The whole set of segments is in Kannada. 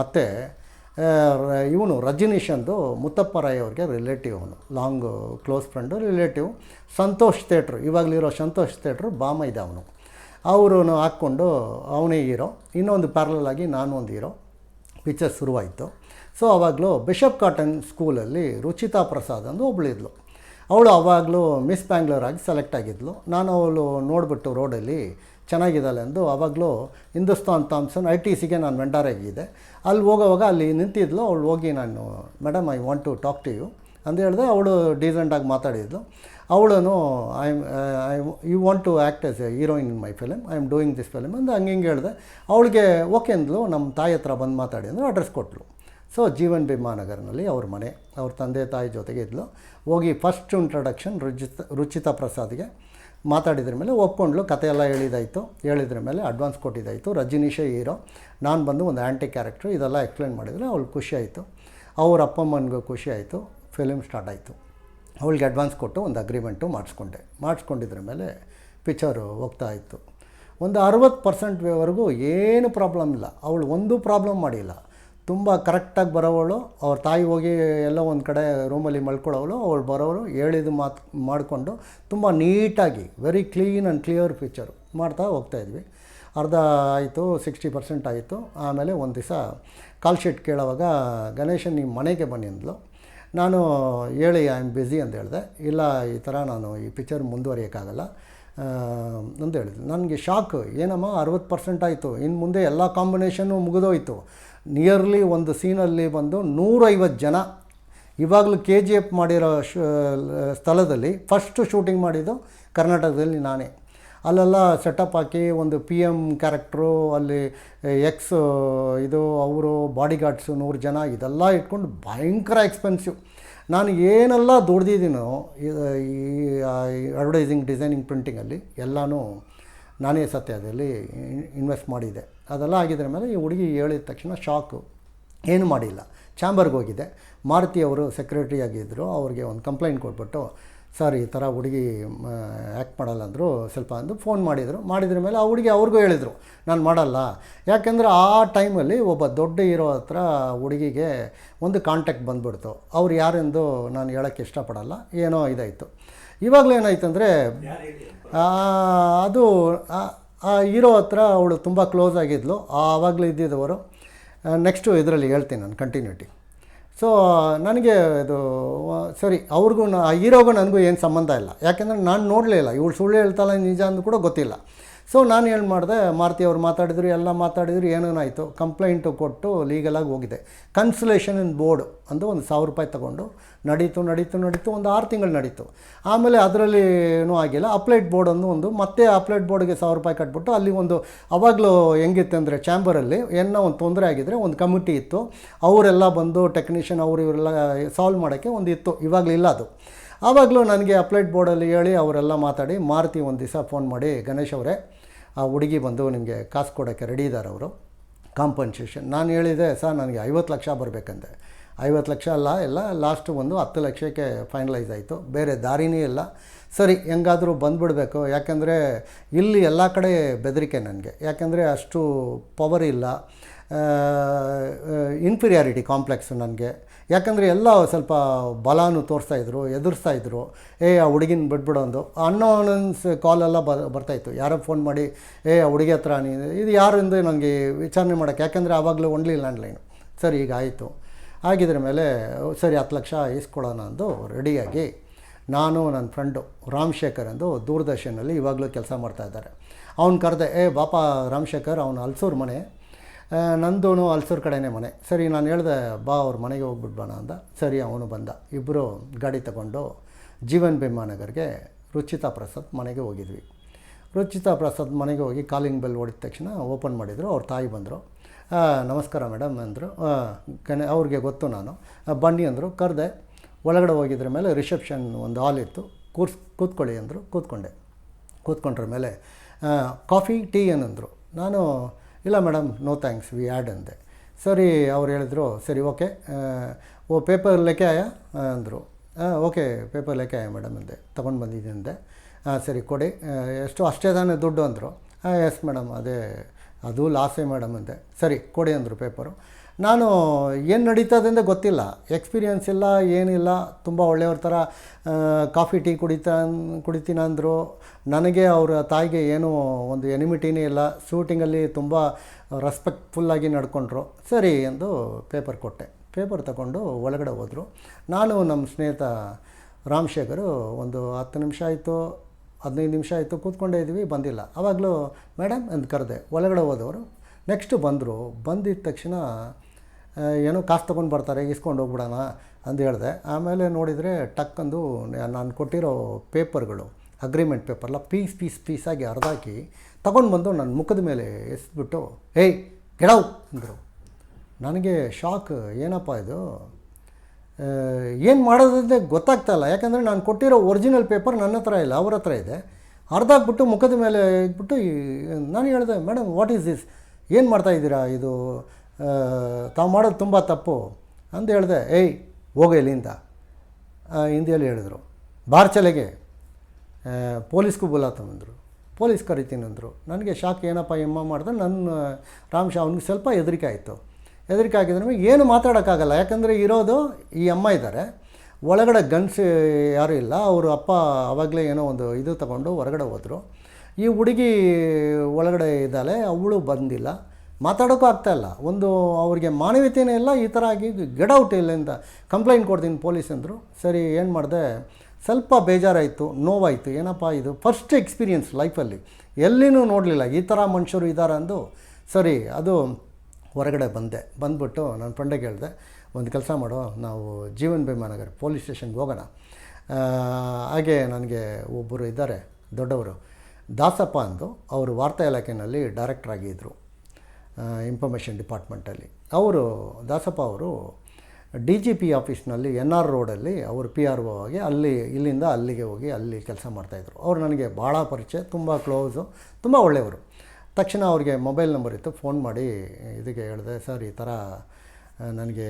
ಮತ್ತು ಇವನು ರಜನೀಶಂದು ಮುತ್ತಪ್ಪ ರಾಯ್ ಅವ್ರಿಗೆ ರಿಲೇಟಿವ್ ಅವನು. Long close friend relative Santosh theatre ಇವಾಗಲಿರೋ Santosh theatre ಬಾಮ ಇದೆ ಅವನು. ಅವರು ಹಾಕ್ಕೊಂಡು ಅವನೇ ಹೀರೋ. ಇನ್ನೊಂದು ಪ್ಯಾರಲಾಗಿ ನಾನು ಒಂದು ಹೀರೋ. ಪಿಕ್ಚರ್ ಶುರುವಾಯಿತು. ಸೊ ಆವಾಗಲೂ ಬಿಷಪ್ ಕಾಟನ್ ಸ್ಕೂಲಲ್ಲಿ ರುಚಿತಾ ಪ್ರಸಾದ್ ಅಂದು ಒಬ್ಳಿದ್ಲು ಅವಳು ಆವಾಗಲೂ ಮಿಸ್ ಬ್ಯಾಂಗ್ಳೂರ್ ಆಗಿ ಸೆಲೆಕ್ಟ್ ಆಗಿದ್ಲು. ನಾನು ಅವಳು ನೋಡಿಬಿಟ್ಟು ರೋಡಲ್ಲಿ ಚೆನ್ನಾಗಿದ್ದಾಳೆ ಎಂದು ಆವಾಗಲೂ ಹಿಂದೂಸ್ತಾನ್ ಥಾಮ್ಸನ್ ಐ ಟಿ ಸಿಗೆ ನಾನು ವೆಂಡರ್ ಆಗಿದ್ದೆ. ಅಲ್ಲಿ ಹೋಗೋವಾಗ ಅಲ್ಲಿ ನಿಂತಿದ್ಲು. ಅವಳು ಹೋಗಿ ನಾನು madam I want to talk to you ಅಂತ ಹೇಳಿದೆ. ಅವಳು ಡೀಸೆಂಟಾಗಿ ಮಾತಾಡಿದ್ಲು. ಅವಳನ್ನು I I you want to act as a heroine in my film I am doing this film ಅಂತ ಹಂಗೆ ಹಿಂಗೆ ಹೇಳಿದೆ. ಅವಳಿಗೆ ಓಕೆ ಅಂದ್ಲು. ನಮ್ಮ ತಾಯಿ ಹತ್ರ ಬಂದು ಮಾತಾಡಿ ಅಂದರೆ ಅಡ್ರೆಸ್ ಕೊಟ್ಟಳು ಸೊ ಜೀವನ್ ಭೀಮಾನಗರ್ನಲ್ಲಿ ಅವ್ರ ಮನೆ, ಅವ್ರ ತಂದೆ ತಾಯಿ ಜೊತೆಗೆ ಇದ್ಲು. ಹೋಗಿ ಫಸ್ಟ್ ಇಂಟ್ರಡಕ್ಷನ್ ರುಚಿತ, ರುಚಿತಾ ಪ್ರಸಾದ್ಗೆ ಮಾತಾಡಿದ್ರ ಮೇಲೆ ಒಪ್ಕೊಂಡ್ಲು ಕತೆ ಎಲ್ಲ ಹೇಳಿದಾಯಿತು. ಹೇಳಿದ್ರ ಮೇಲೆ ಅಡ್ವಾನ್ಸ್ ಕೊಟ್ಟಿದ್ದಾಯಿತು ರಜನೀಶೇ ಹೀರೋ ನಾನು ಬಂದು ಒಂದು ಆ್ಯಂಟಿ ಕ್ಯಾರೆಕ್ಟ್ರು ಇದೆಲ್ಲ ಎಕ್ಸ್ಪ್ಲೇನ್ ಮಾಡಿದರೆ ಅವಳು ಖುಷಿ ಆಯಿತು. ಅವ್ರ ಅಪ್ಪಮ್ಮನಿಗೂ ಖುಷಿ ಆಯಿತು. ಫಿಲಿಮ್ ಸ್ಟಾರ್ಟ್ ಆಯಿತು. ಅವಳಿಗೆ ಅಡ್ವಾನ್ಸ್ ಕೊಟ್ಟು ಒಂದು ಅಗ್ರಿಮೆಂಟು ಮಾಡಿಸ್ಕೊಂಡೆ. ಮಾಡಿಸ್ಕೊಂಡಿದ್ರ ಮೇಲೆ ಪಿಕ್ಚರು ಹೋಗ್ತಾ ಇತ್ತು. ಒಂದು ಅರವತ್ತು ಪರ್ಸೆಂಟ್ವರೆಗೂ ಏನು ಪ್ರಾಬ್ಲಮ್ ಇಲ್ಲ. ಅವಳು ಒಂದು ಪ್ರಾಬ್ಲಮ್ ಮಾಡಿಲ್ಲ. ತುಂಬ ಕರೆಕ್ಟಾಗಿ ಬರೋವಳು, ಅವ್ರ ತಾಯಿ ಹೋಗಿ ಎಲ್ಲ ಒಂದು ಕಡೆ ರೂಮಲ್ಲಿ ಮಲ್ಕೊಳ್ಳೋವಳು ಅವಳು ಬರೋರು ಹೇಳಿದ ಮಾತು ಮಾಡಿಕೊಂಡು ತುಂಬ ನೀಟಾಗಿ very clean and clear picture ಮಾಡ್ತಾ ಹೋಗ್ತಾಯಿದ್ವಿ ಅರ್ಧ ಆಯಿತು ಸಿಕ್ಸ್ಟಿ ಪರ್ಸೆಂಟ್ ಆಯಿತು. ಆಮೇಲೆ ಒಂದು ದಿವಸ ಕಾಲ್ ಶೀಟ್ ಕೇಳೋವಾಗ ಗಣೇಶನ್ ನಿಮ್ಮ ಮನೆಗೆ ಬನ್ನಿ ಅಂದ್ಲು. ನಾನು ಹೇಳಿ ಐ ಆಮ್ ಬ್ಯುಸಿ ಅಂತ ಹೇಳಿದೆ. ಇಲ್ಲ, ಈ ಥರ ನಾನು ಈ ಪಿಕ್ಚರ್ ಮುಂದುವರಿಯೋಕ್ಕಾಗಲ್ಲ. ಅಂತ ಹೇಳಿದ್ಲು. ನನಗೆ ಶಾಕ್ ಏನಮ್ಮ ಅರವತ್ತು ಪರ್ಸೆಂಟ್ ಆಯಿತು. ಇನ್ನು ಮುಂದೆ ಎಲ್ಲ ಕಾಂಬಿನೇಷನ್ನು ಮುಗಿದೋಯ್ತು. ನಿಯರ್ಲಿ ಒಂದು ಸೀನಲ್ಲಿ ಬಂದು ನೂರೈವತ್ತು ಜನ ಇವಾಗಲೂ ಕೆ ಜಿ ಎಫ್ ಮಾಡಿರೋ ಸ್ಥಳದಲ್ಲಿ ಫಸ್ಟು ಶೂಟಿಂಗ್ ಮಾಡಿದ್ದು ಕರ್ನಾಟಕದಲ್ಲಿ ನಾನೇ. ಅಲ್ಲೆಲ್ಲ ಸೆಟಪ್ ಹಾಕಿ ಒಂದು ಪಿ ಎಂ ಕ್ಯಾರೆಕ್ಟ್ರು, ಅಲ್ಲಿ ಎಕ್ಸ್, ಇದು, ಅವರು, ಬಾಡಿಗಾರ್ಡ್ಸು ನೂರು ಜನ ಇದೆಲ್ಲ ಇಟ್ಕೊಂಡು ಭಯಂಕರ ಎಕ್ಸ್ಪೆನ್ಸಿವ್. ನಾನು ಏನೆಲ್ಲ ದುಡ್ದಿದ್ದೀನೋ, ಈ ಅಡ್ವರ್ಟೈಸಿಂಗ್ ಡಿಸೈನಿಂಗ್ ಪ್ರಿಂಟಿಂಗಲ್ಲಿ ಎಲ್ಲನೂ ನಾನೇ ಸತ್ಯ ಅದರಲ್ಲಿ ಇನ್ವೆಸ್ಟ್ ಮಾಡಿದೆ ಅದೆಲ್ಲ ಆಗಿದ್ರ ಮೇಲೆ ಈ ಹುಡುಗಿ ಹೇಳಿದ ತಕ್ಷಣ ಶಾಕು. ಏನು ಮಾಡಿಲ್ಲ. ಚಾಂಬರ್ಗೆ ಹೋಗಿದ್ದೆ ಮಾರುತಿ ಅವರು ಸೆಕ್ರೆಟರಿ ಆಗಿದ್ದರು ಅವ್ರಿಗೆ ಒಂದು ಕಂಪ್ಲೇಂಟ್ ಕೊಟ್ಬಿಟ್ಟು, ಸರ್, ಈ ಥರ ಹುಡುಗಿ ಆ್ಯಕ್ಟ್ ಮಾಡಲ್ಲ ಅಂದರು. ಸ್ವಲ್ಪ ಅಂದು ಫೋನ್ ಮಾಡಿದರು. ಮಾಡಿದ್ರ ಮೇಲೆ ಆ ಹುಡುಗಿ ಅವ್ರಿಗೂ ಹೇಳಿದರು, ನಾನು ಮಾಡಲ್ಲ. ಯಾಕೆಂದರೆ ಆ ಟೈಮಲ್ಲಿ ಒಬ್ಬ ದೊಡ್ಡ ಇರೋ ಹತ್ರ ಹುಡುಗಿಗೆ ಒಂದು ಕಾಂಟ್ಯಾಕ್ಟ್ ಬಂದುಬಿಡ್ತು. ಅವ್ರು ಯಾರೆಂದು ನಾನು ಹೇಳೋಕ್ಕೆ ಇಷ್ಟಪಡಲ್ಲ. ಏನೋ ಇದಾಯಿತು. ಇವಾಗಲೂ ಏನಾಯ್ತಂದರೆ ಅದು, ಆ- ಹೀರೋ ಹತ್ರ ಅವಳು ತುಂಬ ಕ್ಲೋಸ್ ಆಗಿದ್ಲು. ಆವಾಗಲೂ ಇದ್ದಿದ್ದವರು. ನೆಕ್ಸ್ಟು ಇದರಲ್ಲಿ ಹೇಳ್ತೀನಿ ನಾನು ಕಂಟಿನ್ಯೂಟಿ ಸೊ ನನಗೆ ಇದು ಸರಿ, ಅವ್ರಿಗೂ ಆ ಹೀರೋಗೂ ನನಗೂ ಏನು ಸಂಬಂಧ ಇಲ್ಲ. ಯಾಕೆಂದರೆ ನಾನು ನೋಡಲೇ ಇಲ್ಲ. ಇವಳು ಸುಳ್ಳು ಹೇಳ್ತಾಳೆ ನಿಜ ಅಂದು ಕೂಡ ಗೊತ್ತಿಲ್ಲ. ಸೊ ನಾನು ಹೇಳಿ ಮಾಡಿದೆ, ಮಾರುತಿ ಅವ್ರು ಮಾತಾಡಿದ್ರು, ಎಲ್ಲ ಮಾತಾಡಿದ್ರು ಏನೇನಾಯಿತು ಕಂಪ್ಲೇಂಟು ಕೊಟ್ಟು ಲೀಗಲಾಗಿ ಹೋಗಿದೆ. ಕನ್ಸುಲೇಷನ್ ಇನ್ ಬೋರ್ಡ್ ಅಂದು ಒಂದು ಸಾವಿರ ರೂಪಾಯಿ ತೊಗೊಂಡು ನಡೀತು ನಡೀತು ನಡೀತು, ಒಂದು ಆರು ತಿಂಗಳು ನಡೀತು. ಆಮೇಲೆ ಅದರಲ್ಲಿ ಏನೂ ಆಗಿಲ್ಲ. ಅಪ್ಲೈಟ್ ಬೋರ್ಡ್ ಅಂದು ಒಂದು, ಮತ್ತೆ ಅಪ್ಲೈಟ್ ಬೋರ್ಡ್ಗೆ ಸಾವಿರ ರೂಪಾಯಿ ಕಟ್ಬಿಟ್ಟು ಅಲ್ಲಿ ಒಂದು ಅವಾಗಲೂ ಹೆಂಗಿತ್ತು ಅಂದರೆ ಚಾಂಬರಲ್ಲಿ ಏನೋ ಒಂದು ತೊಂದರೆ ಆಗಿದ್ರೆ ಒಂದು ಕಮಿಟಿ ಇತ್ತು. ಅವರೆಲ್ಲ ಬಂದು ಟೆಕ್ನಿಷಿಯನ್ ಅವರು ಇವರೆಲ್ಲ ಸಾಲ್ವ್ ಮಾಡೋಕ್ಕೆ ಒಂದು ಇತ್ತು. ಇವಾಗಲಿಲ್ಲ ಅದು. ಆವಾಗಲೂ ನನಗೆ ಅಪ್ಲೈಟ್ ಬೋರ್ಡಲ್ಲಿ ಹೇಳಿ ಅವರೆಲ್ಲ ಮಾತಾಡಿ, ಮಾರುತಿ ಒಂದು ದಿವಸ ಫೋನ್ ಮಾಡಿ ಗಣೇಶ್ ಅವರೇ ಆ ಹುಡುಗಿ ಬಂದು ನಿಮಗೆ ಕಾಸು ಕೊಡೋಕ್ಕೆ ರೆಡಿ ಇದ್ದಾರೆ ಅವರು. ಕಾಂಪನ್ಸೇಷನ್ ನಾನು ಹೇಳಿದೆ, ಸರ್, ನನಗೆ ಐವತ್ತು ಲಕ್ಷ ಬರಬೇಕಂತೆ. ಐವತ್ತು ಲಕ್ಷ ಅಲ್ಲ, ಎಲ್ಲ ಲಾಸ್ಟ್ ಒಂದು ಹತ್ತು ಲಕ್ಷಕ್ಕೆ ಫೈನಲೈಸ್ ಆಯಿತು. ಬೇರೆ ದಾರಿನೇ ಇಲ್ಲ. ಸರಿ, ಹೆಂಗಾದರೂ ಬಂದುಬಿಡಬೇಕು. ಯಾಕೆಂದರೆ ಇಲ್ಲಿ ಎಲ್ಲ ಕಡೆ ಬೆದರಿಕೆ ನನಗೆ. ಯಾಕೆಂದರೆ ಅಷ್ಟು ಪವರ್ ಇಲ್ಲ. ಇನ್ಫೀರಿಯಾರಿಟಿ ಕಾಂಪ್ಲೆಕ್ಸ್ ನನಗೆ. ಯಾಕಂದರೆ ಎಲ್ಲ ಸ್ವಲ್ಪ ಬಲಾನು ಎದುರಿಸ್ತಾ ಇದ್ರು. ಏ, ಆ ಹುಡುಗಿನ ಅನ್ನೋ ಅಂದು ಅನ್ನೋನ್ಸ್ ಕಾಲೆಲ್ಲ ಬ ಬರ್ತಾಯಿತ್ತು ಯಾರೋ ಫೋನ್ ಮಾಡಿ, ಏ, ಆ ಹುಡುಗಿ ಹತ್ರ ನೀನು ಇದು ಯಾರಿಂದ ನನಗೆ ವಿಚಾರಣೆ ಮಾಡೋಕ್ಕೆ? ಯಾಕಂದರೆ ಆವಾಗಲೂ ಒನ್ಲಿ ಲ್ಯಾಂಡ್ಲೈನ್ ಸರಿ, ಈಗ ಆಯಿತು. ಆಗಿದ್ರ ಮೇಲೆ ಸರಿ, ಹತ್ತು ಲಕ್ಷ ಇಸ್ಕೊಡೋಣ ಅಂದು ರೆಡಿಯಾಗಿ ನಾನು ನನ್ನ ಫ್ರೆಂಡು ರಾಮಶೇಖರ್ ಎಂದು ದೂರದರ್ಶನಲ್ಲಿ ಇವಾಗಲೂ ಕೆಲಸ ಮಾಡ್ತಾಯಿದ್ದಾರೆ ಅವ್ನು ಕರೆದೆ, ಏ, ಬಾಪ ರಾಮಶೇಖರ್, ಅವನು ಅಲ್ಸೂರು ಮನೆ. ನಂದು ಅಲ್ಸೂರ್ ಕಡೆನೇ ಮನೆ. ಸರಿ ನಾನು ಹೇಳಿದೆ ಬಾ ಅವ್ರ ಮನೆಗೆ ಹೋಗ್ಬಿಟ್ಟು ಅಂತ ಸರಿ ಅವನು ಬಂದ. ಇಬ್ಬರು ಗಾಡಿ ತಗೊಂಡು ಜೀವನ್ ಭೀಮಾನಗರ್ಗೆ ರುಚಿತಾ ಪ್ರಸಾದ್ ಮನೆಗೆ ಹೋಗಿದ್ವಿ. ರುಚಿತಾ ಪ್ರಸಾದ್ ಮನೆಗೆ ಹೋಗಿ ಕಾಲಿಂಗ್ ಬೆಲ್ ಹೊಡಿದ ತಕ್ಷಣ ಓಪನ್ ಮಾಡಿದರು ಅವ್ರ ತಾಯಿ ಬಂದರು. "ಆ, ನಮಸ್ಕಾರ ಮೇಡಮ್ ಅಂದರು. ಗಣ ಅವ್ರಿಗೆ ಗೊತ್ತು ನಾನು. "ಆ, ಬನ್ನಿ ಅಂದರು. ಕರೆದೆ ಒಳಗಡೆ ಹೋಗಿದ್ರ ಮೇಲೆ ರಿಸೆಪ್ಷನ್ ಒಂದು ಹಾಲ್ ಇತ್ತು. ಕೂರ್ಸ್ ಕೂತ್ಕೊಳ್ಳಿ ಅಂದರು. ಕೂತ್ಕೊಂಡೆ. ಕೂತ್ಕೊಂಡ್ರ ಮೇಲೆ ಕಾಫಿ ಟೀ ಏನಂದರು. ನಾನು ಇಲ್ಲ madam no thanks we had ಅಂದೆ. ಸರಿ, ಅವ್ರು ಹೇಳಿದ್ರು, ಸರಿ ಓಕೆ ಓ ಪೇಪರ್ ಲೆಕ್ಕ ಆಯಾ ಅಂದರು. ಓಕೆ ಪೇಪರ್ ಲೆಕ್ಕ ಆಯಾ ಮೇಡಮ್ ಅಂದೆ, ತೊಗೊಂಡು ಬಂದಿದ್ದೀನಿ ಅಂದೆ. ಹಾಂ ಸರಿ, ಕೊಡಿ. ಎಷ್ಟು, ಅಷ್ಟೇ ತಾನೇ ದುಡ್ಡು ಅಂದರು. ಹಾಂ ಎಸ್ ಮೇಡಮ್ ಅದೇ, ಅದು ಲಾಸೇ ಮೇಡಮ್ ಅಂದೆ. ಸರಿ, ಕೊಡಿ ಅಂದರು ಪೇಪರು ನಾನು ಏನು ನಡೀತದೆ ಅಂತ ಗೊತ್ತಿಲ್ಲ. ಎಕ್ಸ್ಪೀರಿಯನ್ಸ್ ಇಲ್ಲ, ಏನಿಲ್ಲ, ತುಂಬ ಒಳ್ಳೆಯವ್ರ ಥರ ಕಾಫಿ, ಟೀ ಕುಡಿತಾ ಕುಡಿತೀನಂದರು ನನಗೆ ಅವರ ತಾಯಿಗೆ ಏನೂ ಒಂದು ಎನಿಮಿಟಿನೇ ಇಲ್ಲ. ಶೂಟಿಂಗಲ್ಲಿ ತುಂಬ ರೆಸ್ಪೆಕ್ಟ್ಫುಲ್ಲಾಗಿ ನಡ್ಕೊಂಡ್ರು. ಸರಿ ಎಂದು ಪೇಪರ್ ಕೊಟ್ಟೆ. ಪೇಪರ್ ತಗೊಂಡು ಒಳಗಡೆ ಹೋದರು. ನಾನು ನಮ್ಮ ಸ್ನೇಹಿತ ರಾಮಶೇಖರು ಒಂದು ಹತ್ತು ನಿಮಿಷ ಆಯಿತು, ಹದಿನೈದು ನಿಮಿಷ ಆಯಿತು ಕೂತ್ಕೊಂಡೇ ಇದ್ವಿ, ಬಂದಿಲ್ಲ. ಆವಾಗಲೂ ಮೇಡಮ್ ಅಂತ ಕರೆದೆ. ಒಳಗಡೆ ಹೋದವರು ನೆಕ್ಸ್ಟು ಬಂದರು. ಬಂದಿದ್ದ ತಕ್ಷಣ ಏನೋ ಕಾಸು ತೊಗೊಂಡು ಬರ್ತಾರೆ, ಇಸ್ಕೊಂಡು ಹೋಗ್ಬಿಡೋಣ ಅಂತ ಹೇಳಿದೆ. ಆಮೇಲೆ ನೋಡಿದರೆ ಟಕ್ಕಂದು ನಾನು ಕೊಟ್ಟಿರೋ ಪೇಪರ್ಗಳು, ಅಗ್ರಿಮೆಂಟ್ ಪೇಪರ್ಲ ಪೀಸ್ ಪೀಸ್ ಪೀಸಾಗಿ ಅರ್ಧಾಕಿ ತೊಗೊಂಡು ಬಂದು ನನ್ನ ಮುಖದ ಮೇಲೆ ಎಸ್ಬಿಟ್ಟು, ಏಯ್ ಗೆಡವ್ ಅಂದರು. ನನಗೆ ಶಾಕ್, ಏನಪ್ಪ ಇದು? ಏನು ಮಾಡೋದಂತೆ ಗೊತ್ತಾಗ್ತಾಯಿಲ್ಲ ಯಾಕಂದರೆ ನಾನು ಕೊಟ್ಟಿರೋ ಒರಿಜಿನಲ್ ಪೇಪರ್ ನನ್ನ ಹತ್ರ ಇಲ್ಲ, ಅವ್ರ ಹತ್ರ ಇದೆ. ಅರ್ಧಾಕ್ಬಿಟ್ಟು ಮುಖದ ಮೇಲೆ ಇದ್ಬಿಟ್ಟು ನಾನು ಹೇಳಿದೆ ಮೇಡಮ್ ವಾಟ್ ಈಸ್ ದಿಸ್ ಏನು ಮಾಡ್ತಾ ಇದ್ದೀರಾ ಇದು? ತಾವು ಮಾಡೋದು ತುಂಬ ತಪ್ಪು ಅಂತ ಹೇಳಿದೆ, ಏಯ್, ಹೋಗು ಇಲ್ಲಿಂದ ಹಿಂದಿಯಲ್ಲಿ ಹೇಳಿದರು. ಬಾರ್ ಚಲೆಗೆ ಪೊಲೀಸ್ಗೂ ಬೋಲಾತಂದರು ಪೊಲೀಸ್ ಕರಿತೀನಿ ಅಂದರು. ನನಗೆ ಶಾಕ್, ಏನಪ್ಪ, ಎಮ್ಮ ಮಾಡಿದ್ರೆ ನನ್ನ ರಾಮಶ ಅವ್ನಿಗೆ ಸ್ವಲ್ಪ ಹೆದರಿಕೆ ಆಯಿತು. ಹೆದರಿಕೆ ಆಗಿದ್ರೆ ನಮಗೆ ಏನು ಮಾತಾಡೋಕ್ಕಾಗಲ್ಲ. ಯಾಕಂದರೆ ಇರೋದು ಈ ಅಮ್ಮ ಇದ್ದಾರೆ ಒಳಗಡೆ ಗನ್ಸ್ ಯಾರೂ ಇಲ್ಲ. ಅವರು ಅಪ್ಪ ಆವಾಗಲೇ ಏನೋ ಒಂದು ಇದು ತಗೊಂಡು ಹೊರಗಡೆ ಹೋದರು. ಈ ಹುಡುಗಿ ಒಳಗಡೆ ಇದ್ದಾಳೆ, ಅವಳು ಬಂದಿಲ್ಲ. ಮಾತಾಡೋಕ್ಕೂ ಇಲ್ಲ. ಒಂದು ಅವ್ರಿಗೆ ಮಾನವೀಯತೆಯೇ ಇಲ್ಲ, ಈ ಥರ ಆಗಿ ಗೆಡೌಟ್ ಇಲ್ಲಿಂದ ಕಂಪ್ಲೇಂಟ್ ಕೊಡ್ತೀನಿ ಪೊಲೀಸ್ ಅಂದರು. ಸರಿ, ಏನು ಮಾಡಿದೆ? ಸ್ವಲ್ಪ ಬೇಜಾರಾಯಿತು, ನೋವಾಯಿತು. ಏನಪ್ಪ ಇದು? ಫಸ್ಟ್ ಎಕ್ಸ್ಪೀರಿಯನ್ಸ್ ಲೈಫಲ್ಲಿ ಎಲ್ಲಿನೂ ನೋಡಲಿಲ್ಲ. ಈ ಥರ ಮನುಷ್ಯರು ಇದ್ದಾರೆ ಅಂದು. ಸರಿ, ಅದು ಹೊರಗಡೆ ಬಂದೆ. ಬಂದ್ಬಿಟ್ಟು ನನ್ನ ಫ್ರೆಂಡಿಗೆ ಹೇಳಿದೆ, ಒಂದು ಕೆಲಸ ಮಾಡೋ, ನಾವು ಜೀವನ್ ಭೀಮಾನಗರ್ ಪೊಲೀಸ್ ಸ್ಟೇಷನ್ಗೆ ಹೋಗೋಣ. ಹಾಗೆ ನನಗೆ ಒಬ್ಬರು ಇದ್ದಾರೆ, ದೊಡ್ಡವರು. ದಾಸಪ್ಪ ಅಂದು, ಅವರು ವಾರ್ತಾ ಇಲಾಖೆಯಲ್ಲಿ ಡೈರೆಕ್ಟರ್ ಆಗಿದ್ದರು ಇನ್ಫಾರ್ಮೇಷನ್ ಡಿಪಾರ್ಟ್ಮೆಂಟಲ್ಲಿ ಅವರು, ದಾಸಪ್ಪ ಅವರು ಡಿ ಜಿ ಪಿ ಆಫೀಸ್ನಲ್ಲಿ ಎನ್ ಆರ್ ರೋಡಲ್ಲಿ ಅವರು ಪಿ ಆರ್ ಒ ಆಗಿ ಅಲ್ಲಿ, ಇಲ್ಲಿಂದ ಅಲ್ಲಿಗೆ ಹೋಗಿ ಅಲ್ಲಿ ಕೆಲಸ ಮಾಡ್ತಾಯಿದ್ರು ಅವರು ನನಗೆ ಭಾಳ ಪರಿಚಯ, ತುಂಬ ಕ್ಲೋಸು ತುಂಬ ಒಳ್ಳೆಯವರು. ತಕ್ಷಣ ಅವ್ರಿಗೆ ಮೊಬೈಲ್ ನಂಬರ್ ಇತ್ತು ಫೋನ್ ಮಾಡಿ ಇದಕ್ಕೆ ಹೇಳಿದೆ ಸರ್ ಈ ಥರ ನನಗೆ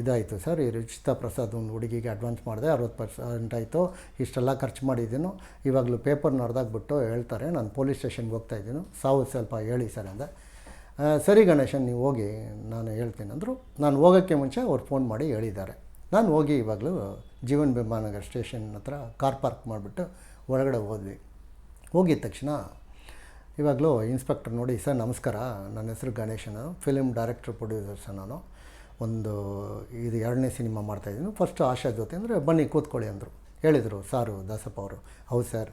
ಇದಾಯಿತು ಸರ್ ಈ ರುಚಿತಾ ಪ್ರಸಾದ್ ಒಂದು ಹುಡುಗಿಗೆ ಅಡ್ವಾನ್ಸ್ ಮಾಡಿದೆ, ಅರವತ್ತು ಪರ್ಸೆಂಟ್ ಆಯಿತು, ಇಷ್ಟೆಲ್ಲ ಖರ್ಚು ಮಾಡಿದ್ದೀನು ಇವಾಗಲೂ ಪೇಪರ್ನ ಅರ್ಧಾಗ್ಬಿಟ್ಟು ಹೇಳ್ತಾರೆ, ನಾನು ಪೊಲೀಸ್ ಸ್ಟೇಷನ್ಗೆ ಹೋಗ್ತಾ ಇದ್ದೀನಿ, ಸಾವು ಸ್ವಲ್ಪ ಹೇಳಿ ಸರ್ ಅಂದೆ. ಸರಿ ಗಣೇಶನ್, ನೀವು ಹೋಗಿ, ನಾನು ಹೇಳ್ತೀನಿ ಅಂದರು. ನಾನು ಹೋಗೋಕ್ಕೆ ಮುಂಚೆ ಅವ್ರು ಫೋನ್ ಮಾಡಿ ಹೇಳಿದ್ದಾರೆ. ನಾನು ಹೋಗಿ ಇವಾಗಲೂ ಜೀವನ್ ಬಿಂಬಾನಗರ್ ಸ್ಟೇಷನ್ ಹತ್ರ ಕಾರ್ ಪಾರ್ಕ್ ಮಾಡಿಬಿಟ್ಟು ಒಳಗಡೆ ಹೋದ್ವಿ. ಹೋಗಿದ ತಕ್ಷಣ ಇವಾಗಲೂ ಇನ್ಸ್ಪೆಕ್ಟರ್ ನೋಡಿ, ಸರ್, ನಮಸ್ಕಾರ. ನನ್ನ ಹೆಸರು ಗಣೇಶನ. ಫಿಲಿಮ್ ಡೈರೆಕ್ಟರ್ ಪ್ರೊಡ್ಯೂಸರ್ಸ ಸರ್ ನಾನು. ಒಂದು ಇದು ಎರಡನೇ ಸಿನಿಮಾ ಮಾಡ್ತಾಯಿದ್ದೀನಿ ಫಸ್ಟು ಆಶಾ ಜೊತೆ ಅಂದರೆ ಬನ್ನಿ ಕೂತ್ಕೊಳ್ಳಿ ಅಂದರು. ಹೇಳಿದರು, ಸಾರು, ದಾಸಪ್ಪ ಅವರು. ಹೌದು ಸರ್.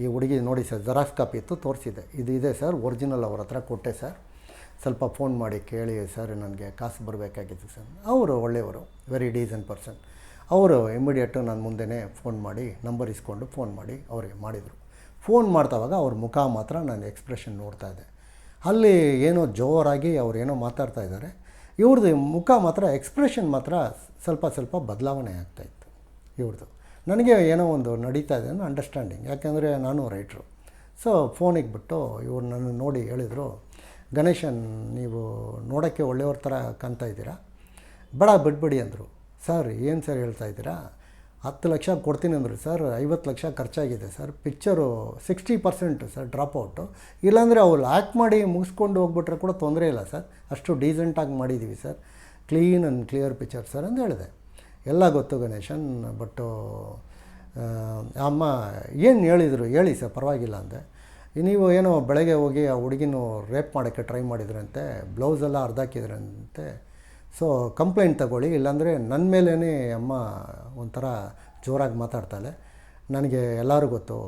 ಈ ಹುಡುಗಿ ನೋಡಿ ಸರ್, ಜೆರಾಕ್ಸ್ ಕಾಪಿ ಇತ್ತು, ತೋರಿಸಿದೆ. ಇದು ಇದೆ ಸರ್, ಒರಿಜಿನಲ್ ಅವ್ರ ಹತ್ರ ಕೊಟ್ಟೆ ಸರ್. ಸ್ವಲ್ಪ ಫೋನ್ ಮಾಡಿ ಕೇಳಿ, ಸರ್, ನನಗೆ ಕಾಸು ಬರಬೇಕಾಗಿತ್ತು, ಸರ್. ಅವರು ಒಳ್ಳೆಯವರು ವೆರಿ ಡೀಸೆಂಟ್ ಪರ್ಸನ್ ಅವರು ಇಮಿಡಿಯೇಟು ನಾನು ಮುಂದೆನೇ ಫೋನ್ ಮಾಡಿ ನಂಬರ್ ಇಸ್ಕೊಂಡು ಫೋನ್ ಮಾಡಿ ಅವರಿಗೆ ಮಾಡಿದರು. ಫೋನ್ ಮಾಡ್ತಾವಾಗ ಅವ್ರ ಮುಖ ಮಾತ್ರ ನಾನು ಎಕ್ಸ್ಪ್ರೆಷನ್ ನೋಡ್ತಾ ಇದ್ದೆ. ಅಲ್ಲಿ ಏನೋ ಜೋರಾಗಿ ಅವ್ರು ಏನೋ ಮಾತಾಡ್ತಾ ಇದ್ದಾರೆ. ಇವ್ರದ್ದು ಮುಖ ಮಾತ್ರ ಎಕ್ಸ್ಪ್ರೆಷನ್ ಮಾತ್ರ ಸ್ವಲ್ಪ ಸ್ವಲ್ಪ ಬದಲಾವಣೆ ಆಗ್ತಾಯಿತ್ತು ಇವ್ರದ್ದು ನನಗೆ ಏನೋ ಒಂದು ನಡೀತಾ ಇದೆ ಅಂದರೆ ಅಂಡರ್ಸ್ಟ್ಯಾಂಡಿಂಗ್ ಯಾಕೆಂದರೆ ನಾನು ರೈಟ್ರು ಸೊ ಫೋನಿಗೆ ಬಿಟ್ಟು ಇವ್ರು ನನ್ನ ನೋಡಿ ಹೇಳಿದರು ಗಣೇಶನ್ ನೀವು ನೋಡೋಕ್ಕೆ ಒಳ್ಳೆಯವ್ರ ಥರ ಕಾಣ್ತಾ ಇದ್ದೀರಾ? ಬಡ, ಬಿಡ್ಬಿಡಿ ಅಂದರು. ಸರ್, ಏನು ಸರ್ ಹೇಳ್ತಾ ಇದ್ದೀರಾ? ಹತ್ತು ಲಕ್ಷ ಕೊಡ್ತೀನಿ ಅಂದರು. ಸರ್, ಐವತ್ತು lakh ಖರ್ಚಾಗಿದೆ sir. Picture sixty percent sir, drop out. ಇಲ್ಲಾಂದರೆ ಅವು ಲ್ಯಾಕ್ ಮಾಡಿ ಮುಗಿಸ್ಕೊಂಡು ಹೋಗ್ಬಿಟ್ರೆ ಕೂಡ ತೊಂದರೆ ಇಲ್ಲ ಸರ್. ಅಷ್ಟು ಡೀಸೆಂಟಾಗಿ ಮಾಡಿದ್ದೀವಿ sir. Clean and clear picture sir ಅಂತ ಹೇಳಿದೆ. ಎಲ್ಲ ಗೊತ್ತು ಗಣೇಶನ್, ಬಟ್ಟು ಅಮ್ಮ ಏನು ಹೇಳಿದರು? ಹೇಳಿ ಸರ್, ಪರವಾಗಿಲ್ಲ ಅಂದೆ. ನೀವು ಏನೋ ಬೆಳಗ್ಗೆ ಹೋಗಿ ಆ ಹುಡುಗಿನೂ ರೇಪ್ ಮಾಡೋಕ್ಕೆ ಟ್ರೈ ಮಾಡಿದ್ರಂತೆ ಬ್ಲೌಸೆಲ್ಲ ಅರ್ಧಾಕಿದ್ರಂತೆ ಸೊ ಕಂಪ್ಲೇಂಟ್ ತಗೊಳ್ಳಿ, ಇಲ್ಲಾಂದರೆ ನನ್ನ ಮೇಲೇ ಅಮ್ಮ ಒಂಥರ ಜೋರಾಗಿ ಮಾತಾಡ್ತಾಳೆ. ನನಗೆ ಎಲ್ಲರೂ ಗೊತ್ತು,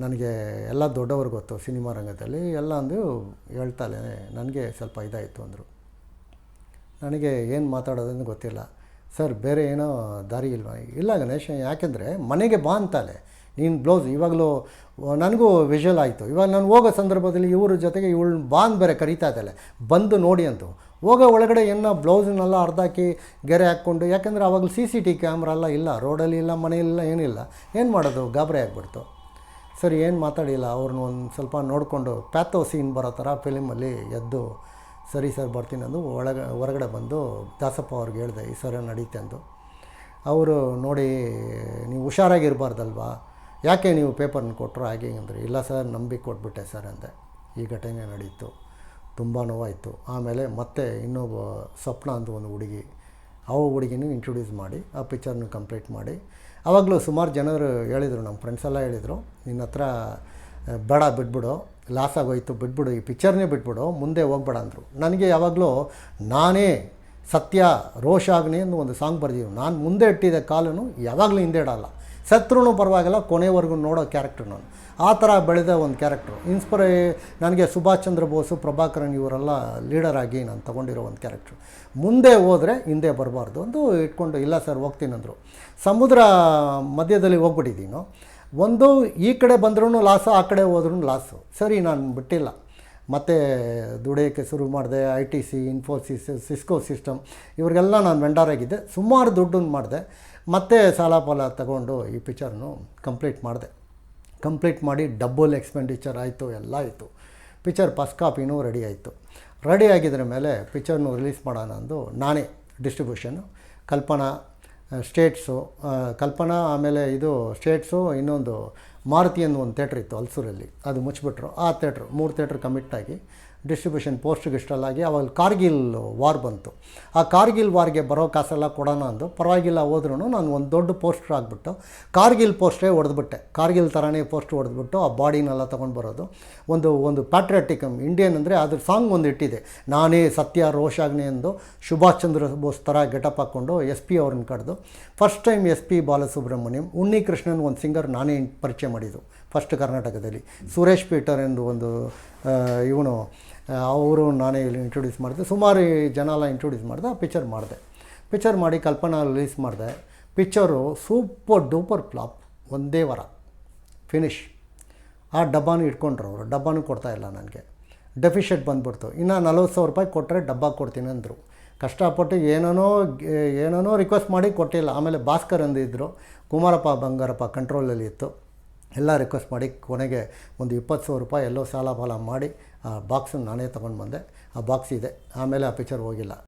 ನನಗೆ ಎಲ್ಲ ದೊಡ್ಡವ್ರು ಗೊತ್ತು ಸಿನಿಮಾ ರಂಗದಲ್ಲಿ, ಎಲ್ಲ ಅಂದು ಹೇಳ್ತಾಳೆ, ನನಗೆ ಸ್ವಲ್ಪ ಇದಾಯಿತು ಅಂದರು. ನನಗೆ ಏನು ಮಾತಾಡೋದನ್ನು ಗೊತ್ತಿಲ್ಲ. ಸರ್, ಬೇರೆ ಏನೋ ದಾರಿ ಇಲ್ವಾ? ಇಲ್ಲ ಗಣೇಶ, ಯಾಕೆಂದರೆ ಮನೆಗೆ ಬಾ ಅಂತಾಳೆ. ನೀನು ಬ್ಲೌಸ್ ಇವಾಗಲೂ ನನಗೂ ವಿಷಲ್ ಆಯಿತು. ಇವಾಗ ನಾನು ಹೋಗೋ ಸಂದರ್ಭದಲ್ಲಿ ಇವ್ರ ಜೊತೆಗೆ ಇವಳು ಬಾನ್ ಬೇರೆ ಕರಿತಾ ಇದ್ದಾಳೆ. ಬಂದು ನೋಡಿ ಅಂತು. ಹೋಗೋ ಒಳಗಡೆ ಏನೋ ಬ್ಲೌಸನ್ನೆಲ್ಲ ಅರ್ಧಾಕಿ ಗೆರೆ ಹಾಕ್ಕೊಂಡು, ಯಾಕೆಂದರೆ ಅವಾಗಲೂ ಸಿ ಸಿ ಟಿ ಕ್ಯಾಮ್ರಾ ಎಲ್ಲ ಇಲ್ಲ. ರೋಡಲ್ಲಿ ಇಲ್ಲ ಮನೆಯಲ್ಲ ಏನಿಲ್ಲ. ಏನು ಮಾಡೋದು? ಗಾಬರಿ ಆಗಿಬಿಡ್ತು. ಸರಿ, ಏನು ಮಾತಾಡಿಲ್ಲ? ಅವ್ರನ್ನ ಒಂದು ಸ್ವಲ್ಪ ನೋಡಿಕೊಂಡು ಪ್ಯಾಥೋ ಸೀನ್ ಬರೋ ಥರ ಫಿಲಿಮಲ್ಲಿ ಎದ್ದು, ಸರಿ ಸರ್, ಬರ್ತೀನಿ ಅಂದು ಒಳಗೆ, ಹೊರಗಡೆ ಬಂದು ದಾಸಪ್ಪ ಅವ್ರಿಗೆ ಹೇಳಿದೆ, ಈ ಸರ ನಡೀತೆ ಅಂದು. ಅವರು ನೋಡಿ, ನೀವು ಹುಷಾರಾಗಿರಬಾರ್ದಲ್ವಾ? ಯಾಕೆ ನೀವು ಪೇಪರ್ನ ಕೊಟ್ಟರು ಹಾಗೆ ಅಂದರೆ? ಇಲ್ಲ ಸರ್ ನಂಬಿ ಕೊಟ್ಬಿಟ್ಟೆ ಸರ್ ಅಂದೆ. ಈ ಘಟನೆ ನಡೀತು, ತುಂಬ ನೋವಾಯಿತು. ಆಮೇಲೆ ಮತ್ತೆ ಇನ್ನೊಬ್ಬ ಸ್ವಪ್ನ ಅಂತ ಒಂದು ಹುಡುಗಿ, ಆ ಹುಡುಗಿನೂ ಇಂಟ್ರೊಡ್ಯೂಸ್ ಮಾಡಿ, ಆ ಪಿಕ್ಚರ್ನ ಕಂಪ್ಲೀಟ್ ಮಾಡಿ. ಆವಾಗಲೂ ಸುಮಾರು ಜನರು ಹೇಳಿದರು, ನಮ್ಮ ಫ್ರೆಂಡ್ಸ್ ಎಲ್ಲ ಹೇಳಿದರು, ನಿನ್ನ ಹತ್ರ ಬೇಡ ಬಿಟ್ಬಿಡು ಲಾಸ್ ಆಗೋಯ್ತು, ಬಿಟ್ಬಿಡು, ಈ ಪಿಕ್ಚರ್ನೇ ಬಿಟ್ಬಿಡು, ಮುಂದೆ ಹೋಗ್ಬೇಡ ಅಂದರು. ನನಗೆ ಯಾವಾಗಲೂ ನಾನೇ ಸತ್ಯ ರೋಷಾಗ್ನಿ ಅನ್ನೋ ಒಂದು ಸಾಂಗ್ ಬರ್ದೀವಿ ನಾನು ಮುಂದೆ ಇಟ್ಟಿದ್ದ ಕಾಲನು ಯಾವಾಗಲೂ ಹಿಂದೆ ಇಡಲ್ಲ. ಸತ್ರೂ ಪರವಾಗಿಲ್ಲ, ಕೊನೆವರೆಗೂ ನೋಡೋ ಕ್ಯಾರೆಕ್ಟರ್ ನಾನು ಆ ಥರ ಬೆಳೆದ ಒಂದು ಕ್ಯಾರೆಕ್ಟ್ರು ಇನ್ಸ್ಪರೇ ನನಗೆ ಸುಭಾಷ್ ಚಂದ್ರ ಬೋಸು, ಪ್ರಭಾಕರನ್ ಇವರೆಲ್ಲ ಲೀಡರ್ ಆಗಿ ನಾನು ತೊಗೊಂಡಿರೋ ಒಂದು ಕ್ಯಾರೆಕ್ಟ್ರು ಮುಂದೆ ಹೋದರೆ ಹಿಂದೆ ಬರಬಾರ್ದು ಒಂದು ಇಟ್ಕೊಂಡು, ಇಲ್ಲ ಸರ್ ಹೋಗ್ತೀನಿ ಅಂದರು. ಸಮುದ್ರ ಮಧ್ಯದಲ್ಲಿ ಹೋಗ್ಬಿಟ್ಟಿದ್ದೀನೋ. ಒಂದು ಈ ಕಡೆ ಬಂದ್ರೂ ಲಾಸು ಆ ಕಡೆ ಹೋದ್ರೂ ಲಾಸು ಸರಿ, ನಾನು ಬಿಟ್ಟಿಲ್ಲ. ಮತ್ತು ದುಡಿಯೋಕ್ಕೆ ಶುರು ಮಾಡಿದೆ I T C Infosys Cisco system ಇವ್ರಿಗೆಲ್ಲ ನಾನು ವೆಂಡರ್ ಆಗಿದ್ದೆ. ಸುಮಾರು ದುಡ್ಡನ್ನು ಮಾಡಿದೆ. ಮತ್ತೆ ಸಾಲ ಪಾಲ ತಗೊಂಡು ಈ ಪಿಕ್ಚರ್ನು ಕಂಪ್ಲೀಟ್ ಮಾಡಿದೆ. ಕಂಪ್ಲೀಟ್ ಮಾಡಿ ಡಬಲ್ ಎಕ್ಸ್ಪೆಂಡಿಚರ್ ಆಯಿತು, ಎಲ್ಲ ಆಯಿತು. ಪಿಕ್ಚರ್ ಫಸ್ಟ್ ಕಾಪಿನೂ ರೆಡಿ ಆಯಿತು. ರೆಡಿ ಆಗಿದ್ರ ಮೇಲೆ ಪಿಕ್ಚರ್ನು ರಿಲೀಸ್ ಮಾಡೋಣ ಅಂದು ನಾನೇ ಡಿಸ್ಟ್ರಿಬ್ಯೂಷನ್ನು ಕಲ್ಪನಾ ಸ್ಟೇಟ್ಸು ಕಲ್ಪನಾ ಆಮೇಲೆ ಇದು ಸ್ಟೇಟ್ಸು, ಇನ್ನೊಂದು ಮಾರುತಿ ಅನ್ನೋ ಒಂದು ಥೇಟ್ರ್ ಇತ್ತು ಹಲ್ಸೂರಲ್ಲಿ ಅದು ಮುಚ್ಚಿಬಿಟ್ರು. ಆ ಥೇಟ್ರ್ ಮೂರು ಥೇಟ್ರ್ ಕಮಿಟ್ ಆಗಿ ಡಿಸ್ಟ್ರಿಬ್ಯೂಷನ್ ಪೋಸ್ಟ್ಗೆ ಇಷ್ಟಲ್ಲಾಗಿ ಅವಾಗ ಕಾರ್ಗಿಲ್ ವಾರ್ ಬಂತು. ಆ ಕಾರ್ಗಿಲ್ ವಾರ್ಗೆ ಬರೋ ಕಾಸೆಲ್ಲ ಕೊಡೋಣ ಅಂದು ಪರವಾಗಿಲ್ಲ ಹೋದ್ರೂ ನಾನು ಒಂದು ದೊಡ್ಡ ಪೋಸ್ಟರ್ ಆಗಿಬಿಟ್ಟು ಕಾರ್ಗಿಲ್ ಪೋಸ್ಟ್ರೇ ಹೊಡೆದ್ಬಿಟ್ಟೆ ಕಾರ್ಗಿಲ್ ಥರನೇ ಪೋಸ್ಟ್ ಹೊಡೆದ್ಬಿಟ್ಟು ಆ ಬಾಡಿನೆಲ್ಲ ತೊಗೊಂಡು ಬರೋದು. ಒಂದು ಒಂದು ಪ್ಯಾಟ್ರಿಯಾಟಿಕಮ್ ಇಂಡಿಯನ್ ಅಂದರೆ ಅದ್ರ ಸಾಂಗ್ ಒಂದು ಇಟ್ಟಿದೆ. ನಾನೇ ಸತ್ಯ ರೋಷಾಗ್ನೆ ಎಂದು ಸುಭಾಷ್ ಚಂದ್ರ ಬೋಸ್ ಥರ ಗೆಟಪ್ ಹಾಕ್ಕೊಂಡು ಎಸ್ ಪಿ ಅವ್ರನ್ನ ಕಡ್ದು first time S P Balasubrahmanyam Unnikrishnan ಒಂದು ಸಿಂಗರ್ ನಾನೇ ಪರಿಚಯ ಮಾಡಿದ್ದು. ಫಸ್ಟ್ ಕರ್ನಾಟಕದಲ್ಲಿ. ಸುರೇಶ್ ಪೀಟರ್ ಎಂದು ಒಂದು ಇವನು ಅವರು ನಾನೇ ಇಲ್ಲಿ ಇಂಟ್ರೊಡ್ಯೂಸ್ ಮಾಡಿದೆ. ಸುಮಾರು ಜನ ಎಲ್ಲ ಇಂಟ್ರೊಡ್ಯೂಸ್ ಮಾಡಿದೆ, ಆ ಪಿಕ್ಚರ್ ಮಾಡಿದೆ. ಪಿಕ್ಚರ್ ಮಾಡಿ ಕಲ್ಪನಾ ರಿಲೀಸ್ ಮಾಡಿದೆ. ಪಿಕ್ಚರು ಸೂಪರ್ ಡೂಪರ್ ಫ್ಲಾಪ್ ಒಂದೇ ವಾರ ಫಿನಿಶ್ ಆ ಡಬ್ಬಾನು ಇಟ್ಕೊಂಡ್ರು ಅವರು, ಡಬ್ಬಾನು ಕೊಡ್ತಾಯಿಲ್ಲ ನನಗೆ. ಡೆಫಿಷೆಟ್ ಬಂದ್ಬಿಡ್ತು. ಇನ್ನು ನಲ್ವತ್ತು ಸಾವಿರ ರೂಪಾಯಿ ಕೊಟ್ಟರೆ ಡಬ್ಬ ಕೊಡ್ತೀನಿ ಅಂದರು. ಕಷ್ಟಪಟ್ಟು ಏನೇನೋ ಏನೇನೋ ರಿಕ್ವೆಸ್ಟ್ ಮಾಡಿ ಕೊಟ್ಟಿಲ್ಲ. ಆಮೇಲೆ ಭಾಸ್ಕರ್ ಅಂದಿದ್ದರು ಕುಮಾರಪ್ಪ, ಬಂಗಾರಪ್ಪ ಕಂಟ್ರೋಲಲ್ಲಿ ಇತ್ತು. ಎಲ್ಲ ರಿಕ್ವೆಸ್ಟ್ ಮಾಡಿ ಕೊನೆಗೆ ಒಂದು ಇಪ್ಪತ್ತು ಸಾವಿರ ರೂಪಾಯಿ ಎಲ್ಲೋ ಸಾಲ ಫಾಲ ಮಾಡಿ ಆ ಬಾಕ್ಸನ್ನು ನಾನೇ ತೊಗೊಂಡು ಬಂದೆ. ಆ ಬಾಕ್ಸ್ ಇದೆ. ಆಮೇಲೆ ಆ ಪಿಕ್ಚರ್ ಹೋಗಿಲ್ಲ.